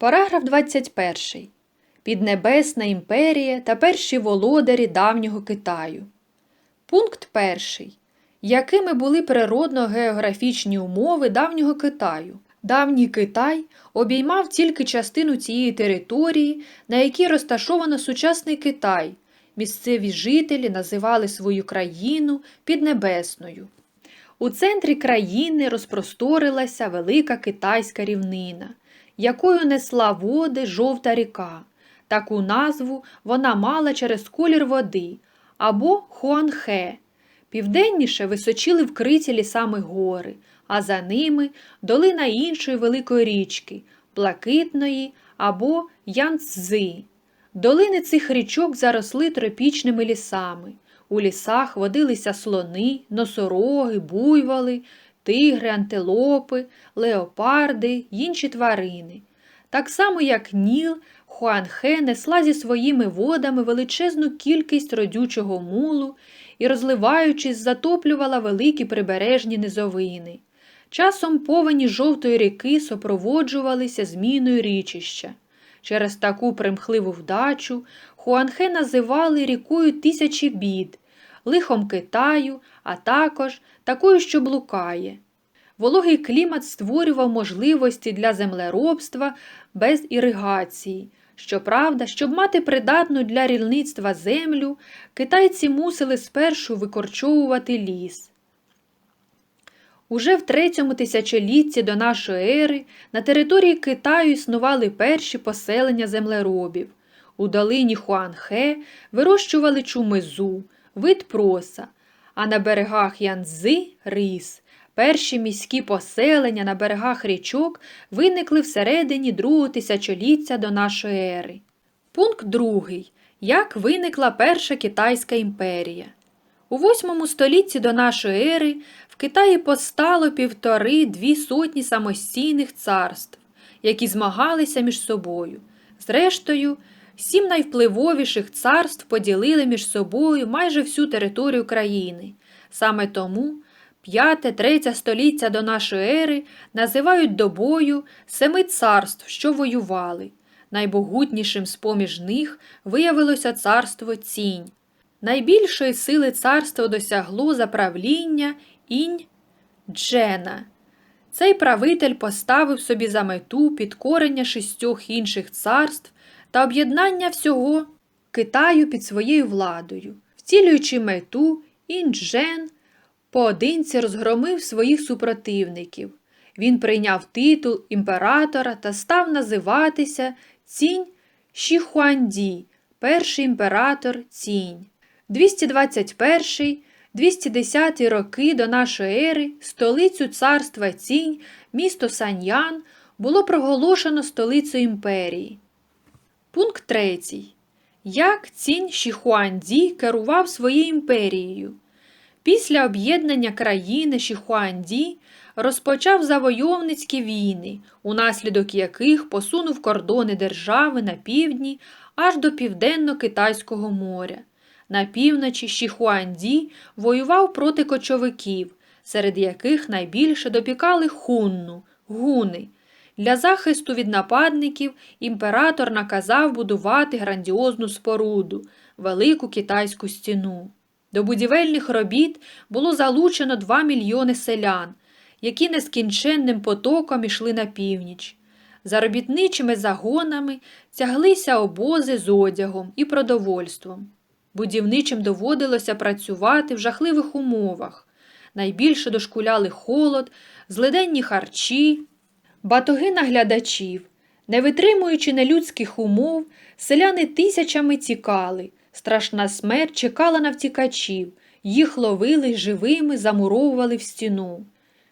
Параграф 21. Піднебесна імперія та перші володарі давнього Китаю. Пункт 1. Якими були природно-географічні умови давнього Китаю? Давній Китай обіймав тільки частину цієї території, на якій розташовано сучасний Китай. Місцеві жителі називали свою країну Піднебесною. У центрі країни розпросторилася велика китайська рівнина, якою несла води жовта ріка. Таку назву вона мала через колір води або Хуанхе. Південніше височили вкриті лісами гори, а за ними долина іншої великої річки Блакитної або Янцзи. Долини цих річок заросли тропічними лісами. У лісах водилися слони, носороги, буйволи, тигри, антилопи, леопарди й інші тварини. Так само, як Ніл, Хуанхе несла зі своїми водами величезну кількість родючого мулу і, розливаючись, затоплювала великі прибережні низовини. Часом повені жовтої ріки супроводжувалися зміною річища. Через таку примхливу вдачу Хуанхе називали рікою тисячі бід, лихом Китаю, а також такою, що блукає. Вологий клімат створював можливості для землеробства без іригації. Щоправда, щоб мати придатну для рільництва землю, китайці мусили спершу викорчовувати ліс. Уже в третьому тисячолітті до нашої ери на території Китаю існували перші поселення землеробів. У долині Хуанхе вирощували чумизу, вид проса, а на берегах Янцзи – рис. Перші міські поселення на берегах річок виникли всередині другого тисячоліття до нашої ери. Пункт другий. Як виникла Перша Китайська імперія? У восьмому столітті до нашої ери в Китаї постало півтори-дві сотні самостійних царств, які змагалися між собою. Зрештою, сім найвпливовіших царств поділили між собою майже всю територію країни. Саме тому п'яте-третє століття до нашої ери називають добою семи царств, що воювали. Найбогутнішим з поміж них виявилося царство Цінь. Найбільшої сили царство досягло за правління інь Джена. Цей правитель поставив собі за мету підкорення шістьох інших царств та об'єднання всього Китаю під своєю владою, втілюючи мету інджен поодинці розгромив своїх супротивників. Він прийняв титул імператора та став називатися Цінь Шіхуанді, перший імператор Цінь. 221-210 роки до нашої ери столицю царства Цінь, місто Саньян, було проголошено столицею імперії. Пункт 3. Як Цінь Шіхуанді керував своєю імперією? Після об'єднання країни Шіхуанді розпочав завойовницькі війни, унаслідок яких посунув кордони держави на півдні аж до Південно-Китайського моря. На півночі Шіхуанді воював проти кочовиків, серед яких найбільше допікали хунну, гуни. Для захисту від нападників імператор наказав будувати грандіозну споруду, велику китайську стіну. До будівельних робіт було залучено 2 мільйони селян, які нескінченним потоком ішли на північ. За робітничими загонами тяглися обози з одягом і продовольством. Будівничим доводилося працювати в жахливих умовах. Найбільше дошкуляли холод, злиденні харчі, батоги наглядачів. Не витримуючи нелюдських умов, селяни тисячами тікали. Страшна смерть чекала на втікачів, їх ловили живими, замуровували в стіну.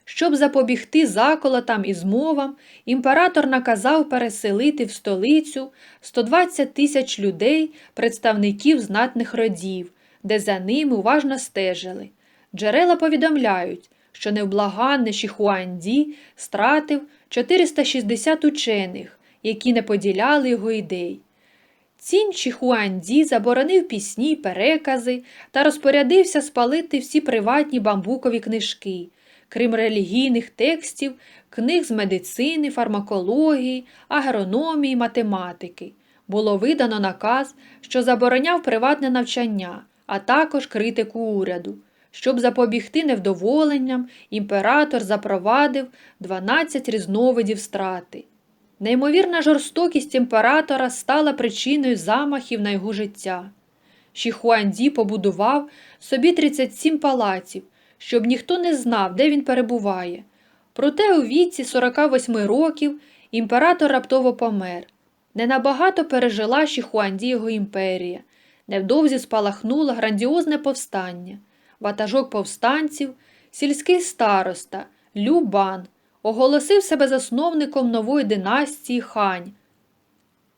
Щоб запобігти заколотам і змовам, імператор наказав переселити в столицю 120 тисяч людей, представників знатних родів, де за ними уважно стежили. Джерела повідомляють, що невблаганний Шіхуанді стратив 460 учених, які не поділяли його ідей. Цінь Чіхуанді заборонив пісні, перекази та розпорядився спалити всі приватні бамбукові книжки. крім релігійних текстів, книг з медицини, фармакології, агрономії, математики. Було видано наказ, що забороняв приватне навчання, а також критику уряду. Щоб запобігти невдоволенням, імператор запровадив 12 різновидів страти. Неймовірна жорстокість імператора стала причиною замахів на його життя. Шіхуанді побудував собі 37 палаців, щоб ніхто не знав, де він перебуває. Проте у віці 48 років імператор раптово помер. Ненабагато пережила Шіхуанді його імперія. Невдовзі спалахнуло грандіозне повстання. Ватажок повстанців, сільський староста Любан оголосив себе засновником нової династії Хань.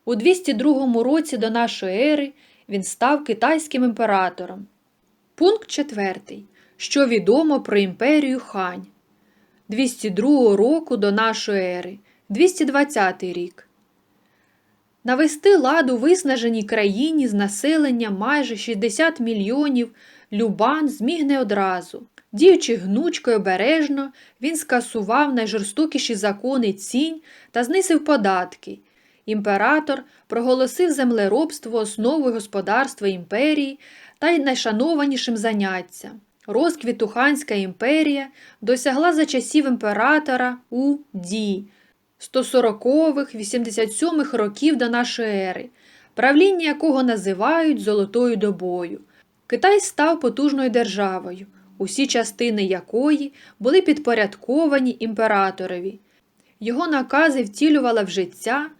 У 202 році до нашої ери він став китайським імператором. Пункт 4. Що відомо про імперію Хань. 202 року до нашої ери, 220 рік. Навести лад у виснаженій країні з населенням майже 60 мільйонів Любан зміг не одразу. Діючи гнучко й обережно, він скасував найжорстокіші закони цінь та знисив податки. Імператор проголосив землеробство основою господарства імперії та й найшанованішим заняттям. Розквіту Ханська імперія досягла за часів імператора У Ді 140-х, 87-х років до нашої ери, правління якого називають Золотою добою. Китай став потужною державою, усі частини якої були підпорядковані імператорові. Його накази втілювала в життя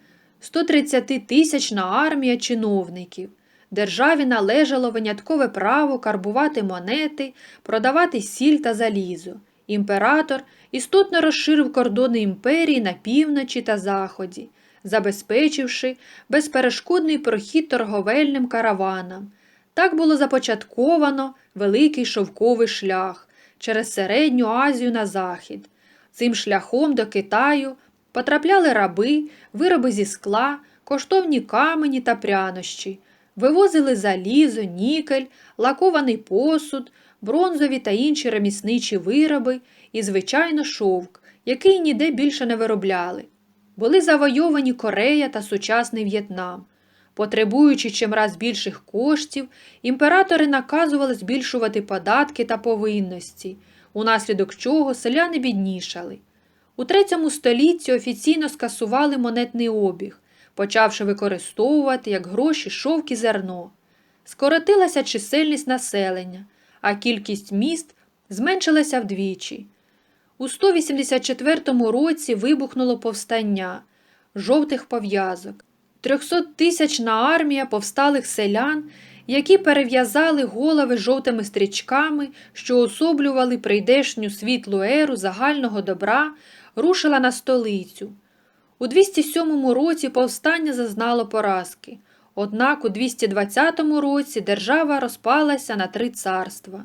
130-тисячна армія чиновників. Державі належало виняткове право карбувати монети, продавати сіль та залізо. Імператор істотно розширив кордони імперії на півночі та заході, забезпечивши безперешкодний прохід торговельним караванам. Так було започатковано великий шовковий шлях через Середню Азію на захід. Цим шляхом до Китаю потрапляли раби, вироби зі скла, коштовні камені та прянощі, вивозили залізо, нікель, лакований посуд, бронзові та інші ремісничі вироби і, звичайно, шовк, який ніде більше не виробляли. Були завойовані Корея та сучасний В'єтнам. Потребуючи чимраз більших коштів, імператори наказували збільшувати податки та повинності, унаслідок чого селяни біднішали. У третьому столітті офіційно скасували монетний обіг, почавши використовувати як гроші шовк і зерно. Скоротилася чисельність населення, а кількість міст зменшилася вдвічі. У 184 році вибухнуло повстання жовтих пов'язок. Трьохсоттисячна армія повсталих селян, які перев'язали голови жовтими стрічками, що особлювали прийдешню світлу еру загального добра, рушила на столицю. У 207 році повстання зазнало поразки, однак у 220 році держава розпалася на три царства.